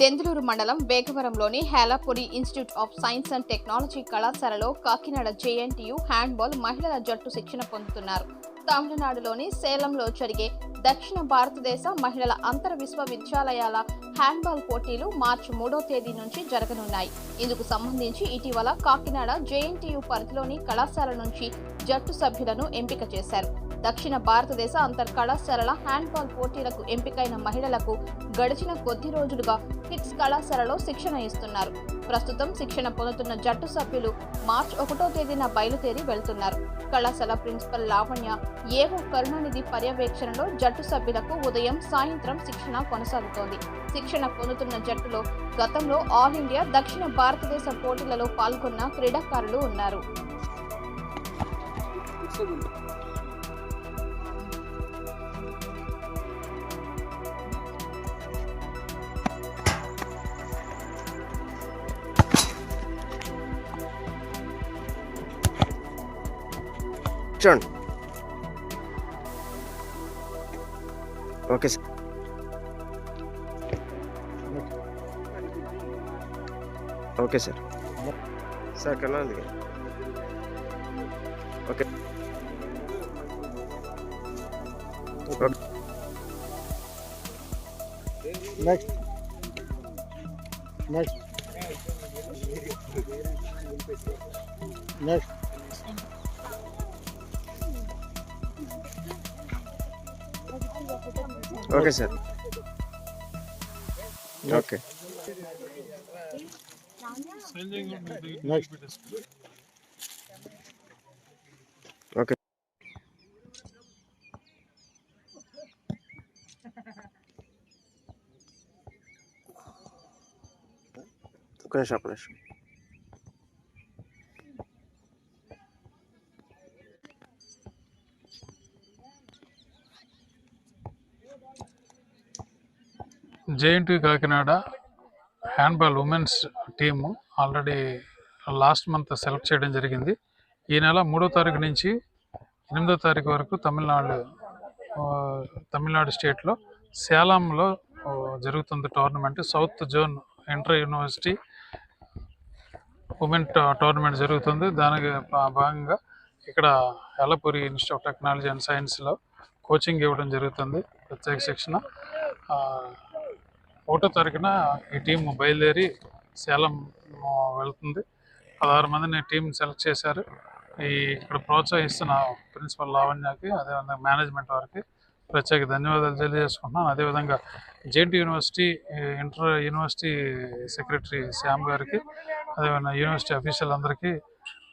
దెందులూరు మండలం వేగవరంలోని Helapuri institute of science and technology కళాశాలలో Kakinada JNTU handball మహిళల జట్టు శిక్షణ పొందుతున్నారు. తమిళనాడులోని సేలంలో జరిగే దక్షిణ భారతదేశ మహిళల అంతర్ విశ్వవిద్యాలయాల హ్యాండ్బాల్ పోటీలు మార్చి మూడో తేదీ నుంచి జరగనున్నాయి. ఇందుకు సంబంధించి ఇటీవల కాకినాడ జేఎన్టీయు పరిధిలోని కళాశాల నుంచి జట్టు సభ్యులను ఎంపిక చేశారు. దక్షిణ భారతదేశ అంతర్ కళాశాలల హ్యాండ్బాల్ పోటీలకు ఎంపికైన మహిళలకు గడిచిన కొద్ది రోజులుగా కిడ్స్ కళాశాలలో శిక్షణ ఇస్తున్నారు. ప్రస్తుతం శిక్షణ పొందుతున్న జట్టు సభ్యులు మార్చి ఒకటో తేదీన బయలుదేరి వెళ్తున్నారు. కళాశాల ప్రిన్సిపల్ లావణ్య ఏవో కరుణానిధి పర్యవేక్షణలో జట్టు సభ్యులకు ఉదయం సాయంత్రం శిక్షణ కొనసాగుతోంది. శిక్షణ పొందుతున్న జట్టులో గతంలో ఆల్ ఇండియా దక్షిణ భారతదేశ పోటీలలో పాల్గొన్న క్రీడాకారులు ఉన్నారు. చూడండి okay sir okay sir sir కన్నా ఉంది okay okay next next next okay sir okay next okay ఒక్క నిమిషం ఒక్క నిమిషం JNT Kakinada handball women's team already last month select చేయడం జరిగింది. ఈ నెల మూడో తారీఖు నుంచి ఎనిమిదో తారీఖు వరకు తమిళనాడు తమిళనాడు స్టేట్లో సేలంలో జరుగుతుంది tournament. South zone inter university women tournament జరుగుతుంది. దానికి భా- భాగంగా ఇక్కడ ఎలపూరి ఇన్స్టిట్యూట్ ఆఫ్ టెక్నాలజీ అండ్ సైన్స్లో కోచింగ్ ఇవ్వడం జరుగుతుంది. ప్రత్యేక శిక్షణ. ఒకటో తారీఖున ఈ టీం బయలుదేరి సేలం వెళ్తుంది. పదహారు మందిని టీం సెలెక్ట్ చేశారు. ఈ ఇక్కడ ప్రోత్సహిస్తున్న ప్రిన్సిపల్ లావణ్యకి అదేవిధంగా మేనేజ్మెంట్ వారికి ప్రత్యేక ధన్యవాదాలు తెలియజేసుకుంటున్నాను. అదేవిధంగా JNT university inter university secretary Shyam గారికి అదేవిధంగా యూనివర్సిటీ అఫీషియల్ అందరికీ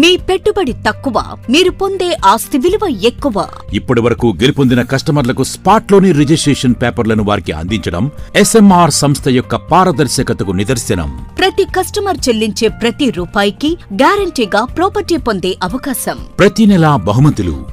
మీ పెట్టుబడి తక్కువ మీరు పొందే ఆస్తి విలువ ఎక్కువ. ఇప్పటి వరకు గెలుపొందిన కస్టమర్లకు స్పాట్లోని రిజిస్ట్రేషన్ పేపర్లను వారికి అందించడం ఎస్ఎంఆర్ సంస్థ యొక్క పారదర్శకతకు నిదర్శనం. ప్రతి కస్టమర్ చెల్లించే ప్రతి రూపాయికి గ్యారంటీగా ప్రాపర్టీ పొందే అవకాశం. ప్రతి నెలా బహుమతులు